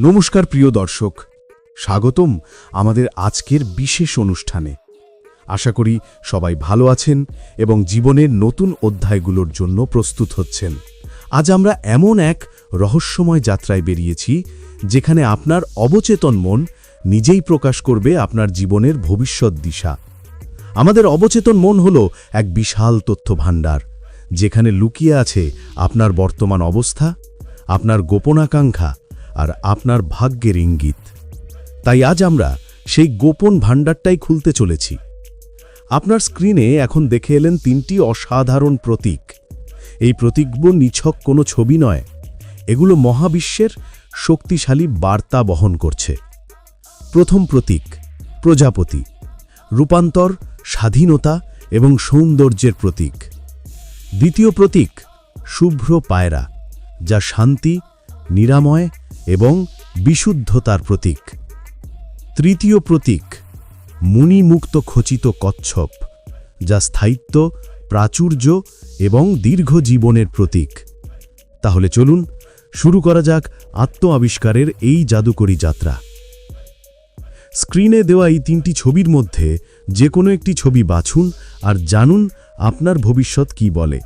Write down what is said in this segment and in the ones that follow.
নমস্কার প্রিয় দর্শক, স্বাগতম আমাদের আজকের বিশেষ অনুষ্ঠানে। আশা করি সবাই ভালো আছেন এবং জীবনের নতুন অধ্যায়গুলোর জন্য প্রস্তুত হচ্ছেন। আজ আমরা এমন এক রহস্যময় যাত্রায় বেরিয়েছি, যেখানে আপনার অবচেতন মন নিজেই প্রকাশ করবে আপনার জীবনের ভবিষ্যৎ দিশা। আমাদের অবচেতন মন হল এক বিশাল তথ্য ভাণ্ডার যেখানে লুকিয়ে আছে আপনার বর্তমান অবস্থা, আপনার গোপনাকাঙ্ক্ষা আর আপনার ভাগ্যের ইঙ্গিত। তাই আজ আমরা সেই গোপন ভাণ্ডারটাই খুলতে চলেছি। আপনার স্ক্রিনে এখন দেখে এলেন তিনটি অসাধারণ প্রতীক। এই প্রতীকগুলো নিছক কোনো ছবি নয়, এগুলো মহাবিশ্বের শক্তিশালী বার্তা বহন করছে। প্রথম প্রতীক, প্রজাপতি, রূপান্তর, স্বাধীনতা এবং সৌন্দর্যের প্রতীক। দ্বিতীয় প্রতীক, শুভ্র পায়রা, যা শান্তি, নিরাময় এবং বিশুদ্ধতার প্রতীক। তৃতীয় প্রতীক, মুনিমুক্ত খচিত কচ্ছপ, যা স্থায়িত্ব, প্রাচুর্য এবং দীর্ঘ জীবনের প্রতীক। তাহলে চলুন শুরু করা যাক আত্ম আবিষ্কারের এই জাদুকরী যাত্রা। স্ক্রিনে দেওয়া এই তিনটি ছবির মধ্যে যে কোনো একটি ছবি বাছুন আর জানুন আপনার ভবিষ্যৎ কি বলে।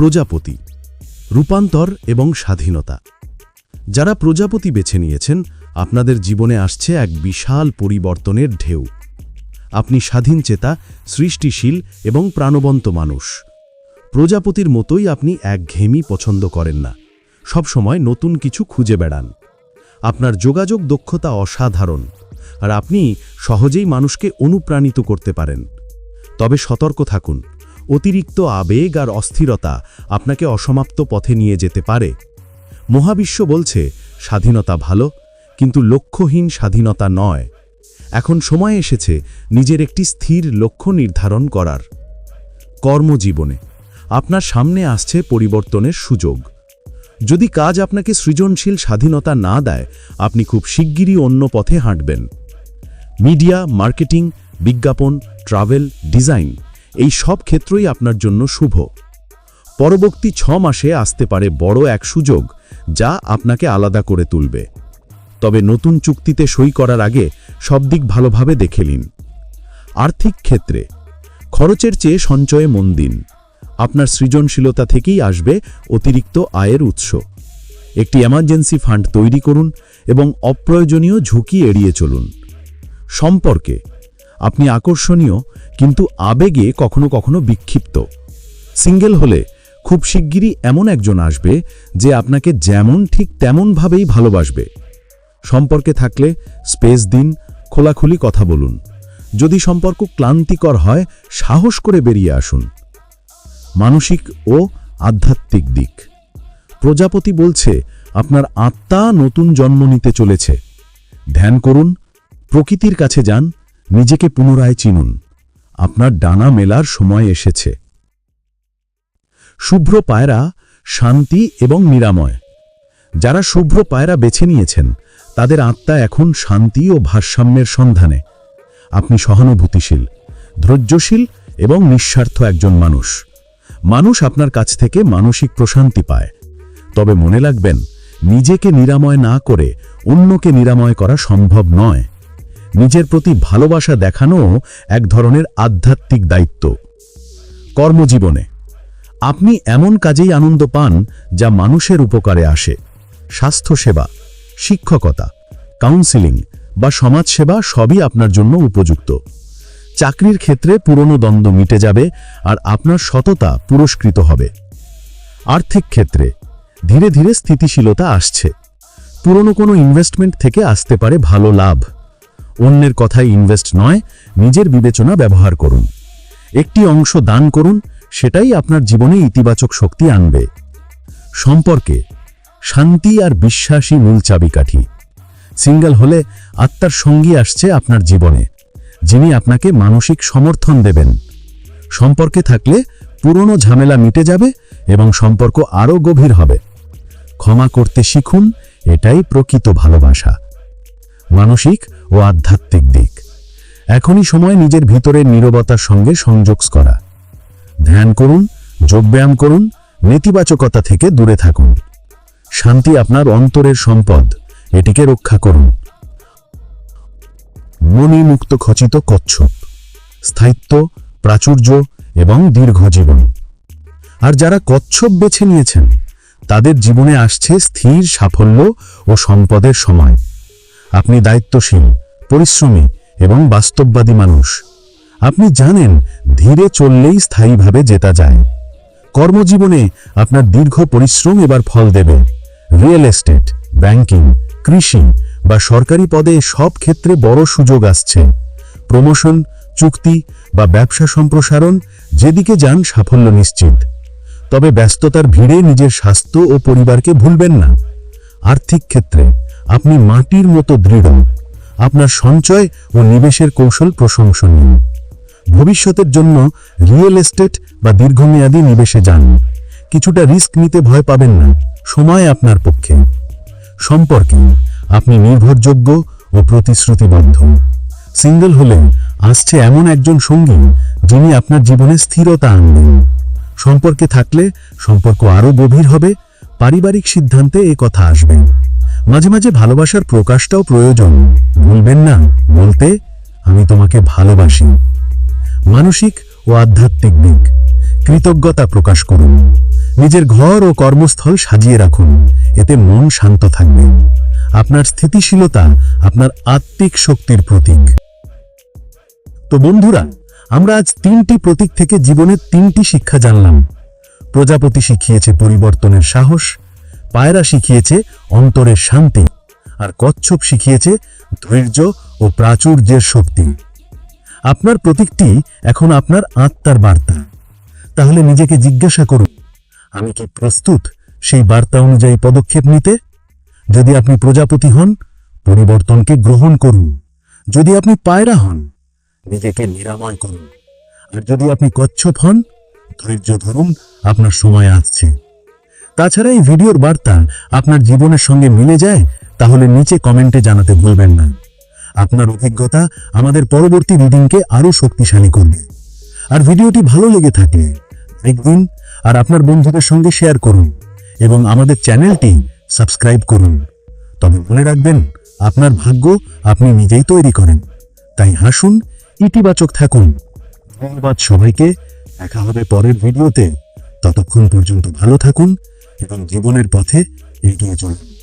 প্রজাপতি, রূপান্তর এবং স্বাধীনতা। যারা প্রজাপতি বেছে নিয়েছেন, আপনাদের জীবনে আসছে এক বিশাল পরিবর্তনের ঢেউ। আপনি স্বাধীন চেতা, সৃষ্টিশীল এবং প্রাণবন্ত মানুষ। প্রজাপতির মতোই আপনি একঘেয়েমি পছন্দ করেন না। সবসময় নতুন কিছু খুঁজে বেড়ান। আপনার যোগাযোগ দক্ষতা অসাধারণ, আর আপনি সহজেই মানুষকে অনুপ্রাণিত করতে পারেন। তবে সতর্ক থাকুন। অতিরিক্ত আবেগ আর অস্থিরতা আপনাকে অসমাপ্ত পথে নিয়ে যেতে পারে। মহাবিশ্ব বলছে, স্বাধীনতা ভালো, কিন্তু লক্ষ্যহীন স্বাধীনতা নয়। এখন সময় এসেছে নিজের একটি স্থির লক্ষ্য নির্ধারণ করার। কর্মজীবনে আপনার সামনে আসছে পরিবর্তনের সুযোগ। যদি কাজ আপনাকে সৃজনশীল স্বাধীনতা না দেয়, আপনি খুব শিগগিরই অন্য পথে হাঁটবেন। মিডিয়া, মার্কেটিং, বিজ্ঞাপন, ট্রাভেল, ডিজাইন এই সব ক্ষেত্রই আপনার জন্য শুভ। পরবর্তী ছ মাসে আসতে পারে বড় এক সুযোগ যা আপনাকে আলাদা করে তুলবে। তবে নতুন চুক্তিতে সই করার আগে সব দিক ভালোভাবে দেখে নিন। আর্থিক ক্ষেত্রে, খরচের চেয়ে সঞ্চয়ে মন দিন। আপনার সৃজনশীলতা থেকেই আসবে অতিরিক্ত আয়ের উৎস। একটি এমার্জেন্সি ফান্ড তৈরি করুন এবং অপ্রয়োজনীয় ঝুঁকি এড়িয়ে চলুন। সম্পর্কে আপনি আকর্ষণীয়, কিন্তু আবেগে কখনো কখনো বিক্ষিপ্ত। সিঙ্গেল হলে খুব শিগগিরই এমন একজন আসবে যে আপনাকে যেমন ঠিক তেমনভাবেই ভালোবাসবে। সম্পর্কে থাকলে স্পেস দিন, খোলাখুলি কথা বলুন। যদি সম্পর্ক ক্লান্তিকর হয়, সাহস করে বেরিয়ে আসুন। মানসিক ও আধ্যাত্মিক দিক। প্রজাপতি বলছে, আপনার আত্মা নতুন জন্ম নিতে চলেছে। ধ্যান করুন, প্রকৃতির কাছে যান নিজেকে পুনরায় চিনুন। আপনার ডানা মেলার সময় এসেছে। শুভ্র পায়রা শান্তি এবং নিরাময়। যারা শুভ্র পায়রা বেছে নিয়েছেন, তাদের আত্মা এখন শান্তি ও ভারসাম্যের সন্ধানে। আপনি সহানুভূতিশীল, ধৈর্যশীল এবং নিঃস্বার্থ একজন মানুষ। মানুষ আপনার কাছ থেকে মানসিক প্রশান্তি পায়। তবে মনে রাখবেন, নিজেকে নিরাময় না করে অন্যকে নিরাময় করা সম্ভব নয়। নিজের প্রতি ভালোবাসা দেখানো এক ধরনের আধ্যাত্মিক দায়িত্ব। কর্মজীবনে, আপনি এমন কাজেই আনন্দ পান যা মানুষের উপকারে আসে। স্বাস্থ্যসেবা, শিক্ষকতা কাউন্সিলিং বা সমাজসেবা সবই আপনার জন্য উপযুক্ত। চাকরির ক্ষেত্রে পুরনো দ্বন্দ্ব মিটে যাবে আর আপনার সততা পুরস্কৃত হবে। আর্থিক ক্ষেত্রে ধীরে ধীরে স্থিতিশীলতা আসছে। পুরনো কোনো ইনভেস্টমেন্ট থেকে আসতে পারে ভালো লাভ। অন্যের কথায় ইনভেস্ট নয়, নিজের বিবেচনা ব্যবহার করুন। একটি অংশ দান করুন, সেটাই আপনার জীবনে ইতিবাচক শক্তি আনবে। সম্পর্কে, শান্তি আর বিশ্বাসী মূল চাবিকাঠি। সিঙ্গেল হলে আত্মার সঙ্গী আসছে আপনার জীবনে, যিনি আপনাকে মানসিক সমর্থন দেবেন। সম্পর্কে থাকলে পুরনো ঝামেলা মিটে যাবে এবং সম্পর্ক আরও গভীর হবে। ক্ষমা করতে শিখুন, এটাই প্রকৃত ভালোবাসা। মানসিক ও আধ্যাত্মিক দিক। এখনই সময় নিজের ভিতরের নীরবতার সঙ্গে সংযোগ করা। ধ্যান করুন, যোগব্যায়াম করুন, নেতিবাচকতা থেকে দূরে থাকুন। শান্তি আপনার অন্তরের সম্পদ, এটিকে রক্ষা করুন। মণিমুক্ত খচিত কচ্ছপ, স্থায়িত্ব, প্রাচুর্য এবং দীর্ঘ জীবন। আর যারা কচ্ছপ বেছে নিয়েছেন, তাদের জীবনে আসছে স্থির সাফল্য ও সম্পদের সময়। আপনি দায়িত্বশীল, পরিশ্রমী এবং বাস্তববাদী মানুষ। আপনি জানেন, ধীরে চললেই স্থায়ীভাবে জেতা যায়। কর্মজীবনে আপনার দীর্ঘ পরিশ্রম এবার ফল দেবে। রিয়েল এস্টেট, ব্যাংকিং, কৃষি বা সরকারি পদে সব ক্ষেত্রে বড় সুযোগ আসছে। প্রমোশন, চুক্তি বা ব্যবসা সম্প্রসারণ যেদিকে যান সাফল্য নিশ্চিত। তবে ব্যস্ততার ভিড়ে নিজের স্বাস্থ্য ও পরিবারকে ভুলবেন না। আর্থিক ক্ষেত্রে আপনি মাটির মতো দৃঢ়। আপনার সঞ্চয় ও নিবেশের কৌশল প্রশংসনীয়। ভবিষ্যতের জন্য রিয়েল এস্টেট বা দীর্ঘমেয়াদী নিবেশে যান। কিছুটা রিস্ক নিতে ভয় পাবেন না। সময় আপনার পক্ষে। সম্পর্কে আপনি নির্ভরযোগ্য ও প্রতিশ্রুতিবদ্ধ। সিঙ্গেল হলে আসছে এমন একজন সঙ্গী যিনি আপনার জীবনে স্থিরতা আনবেন। সম্পর্কে থাকলে সম্পর্ক আরও গভীর হবে, পারিবারিক সিদ্ধান্তে এ কথা আসবে। মাঝে মাঝে ভালোবাসার প্রকাশটাও প্রয়োজন। ভুলবেন না, বলতে আমি তোমাকে ভালোবাসি। মানসিক ও আধ্যাত্মিক দিক। কৃতজ্ঞতা প্রকাশ করুন। নিজের ঘর ও কর্মস্থল সাজিয়ে রাখুন। এতে মন শান্ত থাকবে। আপনার স্থিতিশীলতা আপনার আত্মিক শক্তির প্রতীক। তো বন্ধুরা, আমরা আজ তিনটি প্রতীক থেকে জীবনের তিনটি শিক্ষা জানলাম। প্রজাপতি শিখিয়েছে পরিবর্তনের সাহস পায়রা শিখিয়েছে অন্তরের শান্তি, আর কচ্ছপ শিখিয়েছে ধৈর্য ও প্রাচুর্যের শক্তি। আপনার প্রতীকটি এখন আপনার আত্মার বার্তা। তাহলে নিজেকে জিজ্ঞাসা করুন, আমি কি প্রস্তুত সেই বার্তা অনুযায়ী পদক্ষেপ নিতে? যদি আপনি প্রজাপতি হন, পরিবর্তনকে গ্রহণ করুন। যদি আপনি পায়রা হন, নিজেকে নিরাময় করুন। আর যদি আপনি কচ্ছপ হন, ধৈর্য ধরুন, আপনার সময় আসছে। তাছাড়া এই ভিডিওর বার্তা আপনার জীবনের সঙ্গে মিলে যায়, তাহলে নিচে কমেন্টে জানাতে ভুলবেন না। আপনার অভিজ্ঞতা আমাদের পরবর্তী রিডিংকে আরও শক্তিশালী করবে। আর ভিডিওটি ভালো লেগে থাকলে লাইক দিন আর আপনার বন্ধুদের সঙ্গে শেয়ার করুন এবং আমাদের চ্যানেলটি সাবস্ক্রাইব করুন। তবে মনে রাখবেন, আপনার ভাগ্য আপনি নিজেই তৈরি করেন। তাই হাসুন, ইতিবাচক থাকুন। ধন্যবাদ সবাইকে। দেখা হবে পরের ভিডিওতে। ততক্ষণ পর্যন্ত ভালো থাকুন এবং জীবনের পথে এগিয়ে চলুন।